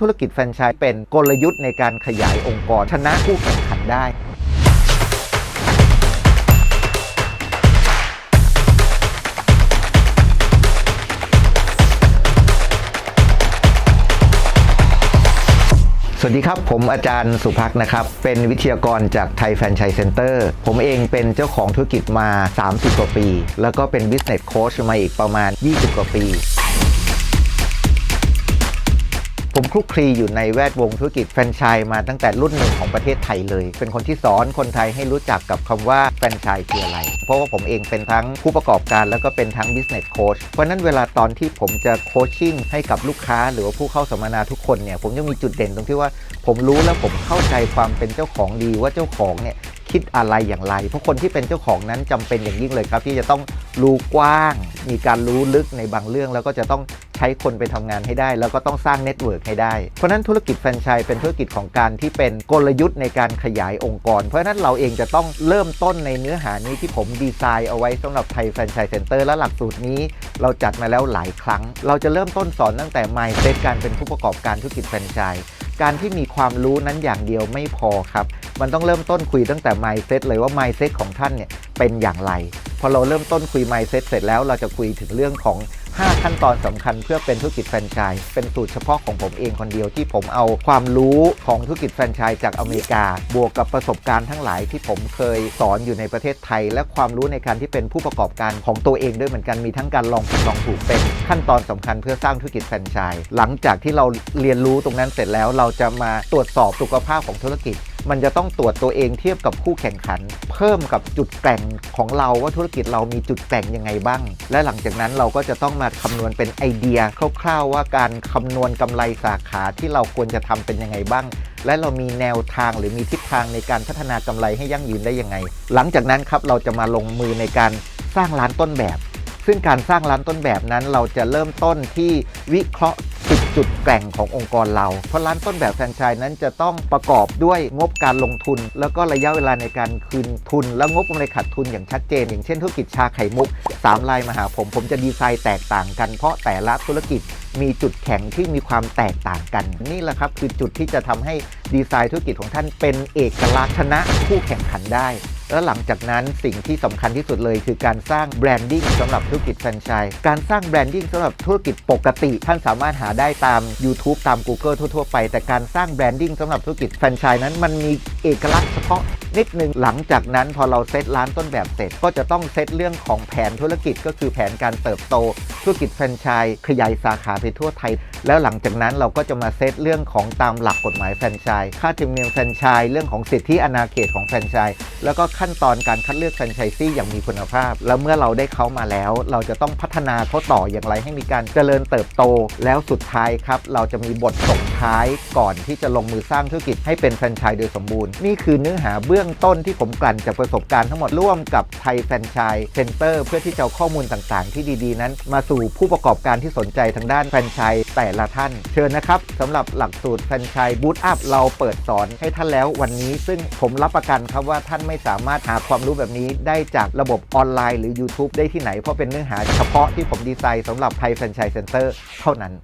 ธุรกิจแฟรนไชส์เป็นกลยุทธ์ในการขยายองค์กร ชนะคู่แข่งขันได้ สวัสดีครับ ผมอาจารย์สุภักนะครับ เป็นวิทยากรจากไทยแฟรนไชส์เซ็นเตอร์ ผมเองเป็นเจ้าของธุรกิจมา 30 กว่าปี แล้วก็เป็น Business Coach มาอีกประมาณ 20 กว่าปี คลุกคลีอยู่ในแวดวงธุรกิจแฟรนไชส์มาตั้งแต่รุ่นหนึ่งของประเทศไทยเลย เป็นคนที่สอนคนไทยให้รู้จักกับคำว่าแฟรนไชส์คืออะไร เพราะว่าผมเองเป็นทั้งผู้ประกอบการแล้วก็เป็นทั้ง business coach เพราะนั้นเวลาตอนที่ผมจะโคชชิ่งให้กับลูกค้า หรือว่าผู้เข้าสัมมนาทุกคนเนี่ยผมจะมีจุดเด่นตรงที่ว่า ผมรู้แล้วผมเข้าใจความเป็นเจ้าของดีว่าเจ้าของเนี่ยคิดอะไรอย่างไร เพราะคนที่เป็นเจ้าของนั้นจำเป็นอย่างยิ่งเลยครับ ที่จะต้องรู้กว้าง มีการรู้ลึกในบางเรื่องแล้วก็จะต้อง ใช้คนไปทำงานให้ได้ แล้วก็ต้องสร้างเน็ตเวิร์กให้ได้ เพราะฉะนั้นธุรกิจแฟรนไชส์เป็นธุรกิจของการที่เป็นกลยุทธ์ในการขยายองค์กร เพราะฉะนั้นเราเองจะต้องเริ่มต้นในเนื้อหานี้ที่ผมดีไซน์เอาไว้สำหรับไทยแฟรนไชส์เซ็นเตอร์และหลักสูตรนี้ เราจัดมาแล้วหลายครั้ง เราจะเริ่มต้นสอนตั้งแต่ mindset การเป็นผู้ประกอบการธุรกิจแฟรนไชส์การที่มีความรู้นั้นอย่างเดียวไม่พอครับ มันต้องเริ่มต้นคุยตั้งแต่ mindset เลยว่า mindset ของท่านเนี่ยเป็นอย่างไร พอเราเริ่มต้นคุย mindset เสร็จแล้วเราจะคุยถึงเรื่องของ 5 ขั้นตอนสำคัญเพื่อเป็นธุรกิจแฟรนไชส์เป็นสูตรเฉพาะของผมเองคนเดียวที่ผมเอาความรู้ของธุรกิจแฟรนไชส์จากอเมริกา บวกกับประสบการณ์ทั้งหลายที่ผมเคยสอนอยู่ในประเทศไทย และความรู้ในการที่เป็นผู้ประกอบการของตัวเองด้วยเหมือนกันมีทั้งการลองผิดลองถูกเป็นขั้นตอนสำคัญเพื่อสร้างธุรกิจแฟรนไชส์หลังจากที่เราเรียนรู้ตรงนั้นเสร็จแล้วเราจะมาตรวจสอบสุขภาพของธุรกิจ มันจะต้องตรวจตัวเองเทียบกับคู่แข่งขัน เพิ่มกับจุดแกร่งของเราว่าธุรกิจเรามีจุดแกร่งยังไงบ้าง และหลังจากนั้นเราก็จะต้องมาคำนวณเป็นไอเดียคร่าวๆว่าการคำนวณกำไรสาขาที่เราควรจะทำเป็นยังไงบ้าง และเรามีแนวทางหรือมีทิศทางในการพัฒนากำไรให้ยั่งยืนได้ยังไง หลังจากนั้นครับเราจะมาลงมือในการสร้างร้านต้นแบบ ซึ่งการสร้างร้านต้นแบบนั้นเราจะเริ่มต้นที่วิเคราะห์ จุดแกร่งขององค์กรเรา เพราะร้านต้นแบบแฟรนไชส์นั้นจะต้องประกอบด้วยงบการลงทุน แล้วก็ระยะเวลาในการคืนทุน และงบกำไรขาดทุนอย่างชัดเจน อย่างเช่นธุรกิจชาไข่มุก3ลายมาหาผม ผมจะดีไซน์แตกต่างกันเพราะแต่ละธุรกิจมีจุดแข็งที่มีความแตกต่างกัน นี่แหละครับคือจุดที่จะทำให้ดีไซน์ธุรกิจของท่านเป็นเอกลักษณ์ชนะคู่แข่งขันได้ และหลังจากนั้นสิ่งที่สำคัญที่สุดเลย คือการสร้างแบรนดิ้งสำหรับธุรกิจแฟรนไชส์การสร้างแบรนดิ้งสำหรับธุรกิจปกติ ท่านสามารถหาได้ตาม YouTube ตาม Google ทั่ว ๆ ไป แต่การสร้างแบรนดิ้งสำหรับธุรกิจแฟรนไชส์นั้นมันมีเอกลักษณ์เฉพาะ นิดนึงหลังจากนั้นพอเราเซตร้านต้นแบบเสร็จ ก็จะต้องเซตเรื่องของแผนธุรกิจก็คือแผนการเติบโต ธุรกิจแฟรนไชส์ขยายสาขาไปทั่วไทย แล้วหลังจากนั้นเราก็จะมาเซตเรื่องของตามหลักกฎหมายแฟรนไชส์ค่าธรรมเนียมแฟรนไชส์เรื่องของสิทธิอนาเขตของแฟรนไชส์แล้วก็ขั้นตอนการคัดเลือกแฟรนไชส์ซี่อย่างมีคุณภาพ แล้วเมื่อเราได้เขามาแล้ว เราจะต้องพัฒนาเขาต่ออย่างไรให้มีการเจริญเติบโต แล้วสุดท้ายครับ เราจะมีบทส่ง ท้ายก่อนที่จะลงมือสร้างธุรกิจให้เป็นแฟรนไชส์โดยสมบูรณ์ นี่คือเนื้อหาเบื้องต้นที่ผมกลั่นจากประสบการณ์ทั้งหมดร่วมกับไทยแฟรนไชส์เซ็นเตอร์เพื่อที่จะข้อมูลต่างๆ ที่ดีๆ นั้น มาสู่ผู้ประกอบการที่สนใจทางด้านแฟรนไชส์แต่ละท่าน เชิญนะครับสำหรับหลักสูตรแฟรนไชส์บูตอัพเราเปิดสอนให้ท่านแล้ววันนี้ซึ่งผมรับประกันครับว่าท่านไม่สามารถหาความรู้แบบนี้ได้จากระบบออนไลน์หรือ YouTube ได้ที่ไหนเพราะเป็นเนื้อหาเฉพาะที่ผมดีไซน์สำหรับไทยแฟรนไชส์เซ็นเตอร์เท่านั้น